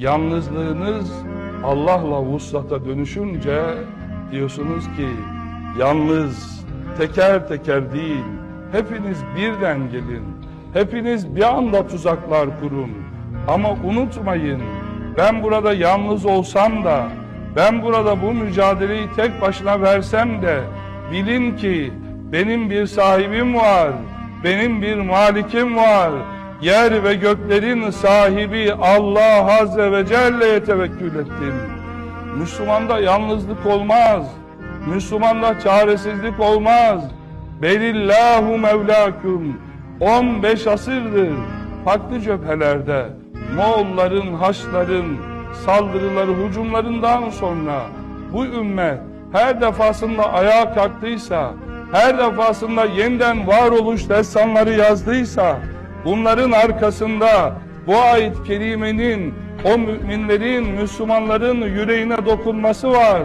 Yalnızlığınız Allah'la vuslata dönüşünce diyorsunuz ki yalnız teker teker değil hepiniz birden gelin. Hepiniz bir anda tuzaklar kurun. Ama unutmayın ben burada yalnız olsam da ben burada bu mücadeleyi tek başına versem de bilin ki benim bir sahibim var. Benim bir malikim var. Yer ve göklerin sahibi Allah Azze ve Celle'ye tevekkül ettim. Müslümanda yalnızlık olmaz. Müslümanda çaresizlik olmaz. Belillahu Mevlakum. 15 asırdır farklı cephelerde Moğolların, Haçların saldırıları, hücumlarından sonra bu ümmet her defasında ayağa kalktıysa, her defasında yeniden varoluş destanları yazdıysa, bunların arkasında bu ayet kerimenin o müminlerin, Müslümanların yüreğine dokunması var.